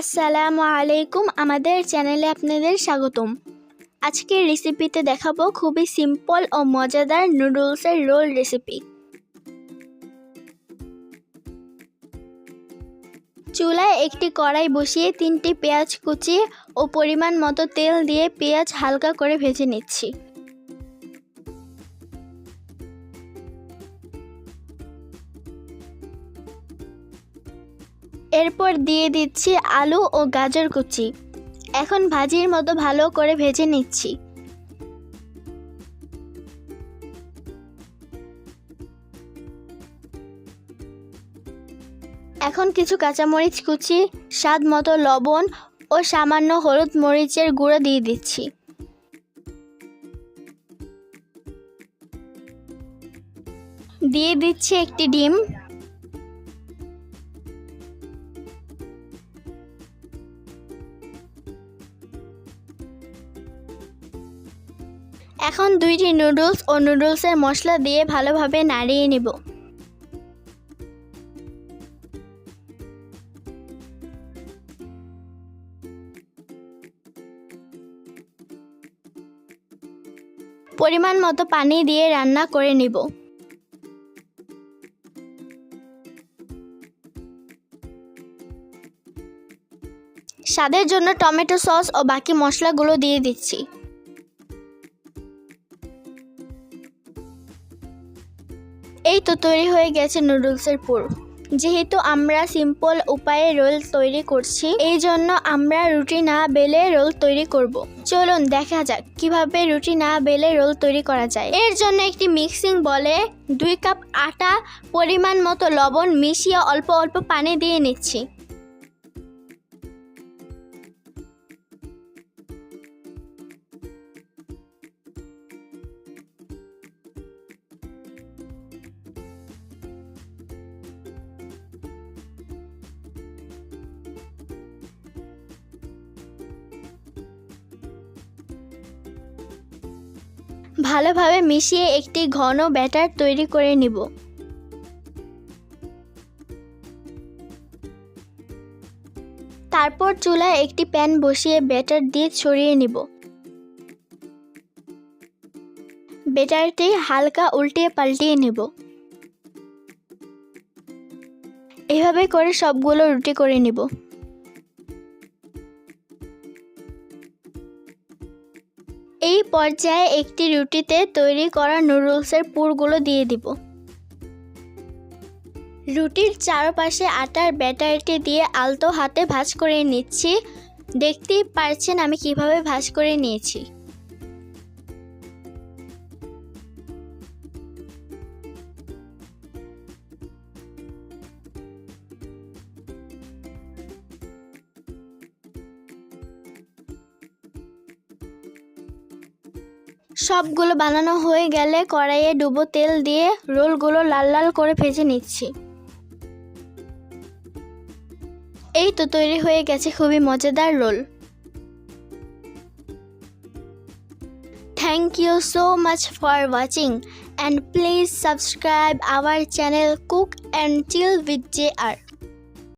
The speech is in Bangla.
আসসালামু আলাইকুম। আমাদের চ্যানেলে আপনাদের স্বাগতম। আজকের রেসিপিতে দেখাবো খুবই সিম্পল ও মজাদার নুডলসের রোল রেসিপি। চুলায় একটি কড়াই বসিয়ে তিনটি পেঁয়াজ কুচি ও পরিমাণ মতো তেল দিয়ে পেঁয়াজ হালকা করে ভেজে নিচ্ছি। এরপর দিয়ে দিচ্ছি আলু ও গাজর কুচি। এখন ভাজির মতো ভালো করে ভেজে নিচ্ছি। এখন কিছু কাঁচামরিচ কুচি, স্বাদ মতো লবণ ও সামান্য হলুদ মরিচের গুঁড়ো দিয়ে দিচ্ছি। দিয়ে দিচ্ছি একটি ডিম। এখন দুইটি নুডলস ও নুডলসের মশলা দিয়ে ভালোভাবে নাড়িয়ে নেব। পরিমাণ মতো পানি দিয়ে রান্না করে নেব। স্বাদের জন্য টমেটো সস ও বাকি মশলাগুলো দিয়ে দিচ্ছি। এই তো তৈরি হয়ে গেছে নুডলসের পুর। যেহেতু আমরা সিম্পল উপায়ে রোল তৈরি করছি, এই জন্য আমরা রুটি না বেলে রোল তৈরি করব। চলুন দেখা যাক কীভাবে রুটি না বেলে রোল তৈরি করা যায়। এর জন্য একটি মিক্সিং বলে দুই কাপ আটা পরিমাণ মতো লবণ মিশিয়ে অল্প অল্প পানি দিয়ে নিচ্ছি। ভালোভাবে মিশিয়ে একটি ঘন ব্যাটার তৈরি করে নিব। তারপর চুলায় একটি প্যান বসিয়ে ব্যাটার দিয়ে ছড়িয়ে নিব। ব্যাটারটি হালকা উল্টিয়ে পাল্টিয়ে নেব। এভাবে করে সবগুলো রুটি করে নিব। এই পর্যায়ে একটি রুটিতে তৈরি করা নুডলসের পুরগুলো দিয়ে দিব। রুটির চারপাশে আটার ব্যাটারটি দিয়ে আলতো হাতে ভাজ করে নিচ্ছি। দেখতেই পারছেন আমি কীভাবে ভাজ করে নিয়েছি। সবগুলো বানানো হয়ে গেলে কড়াইয়ে ডুবো তেল দিয়ে রোলগুলো লাল লাল করে ভেজে নিচ্ছি। এই তো তৈরি হয়ে গেছে খুবই মজাদার roll. Thank you so much for watching and please subscribe our channel cook and chill with J R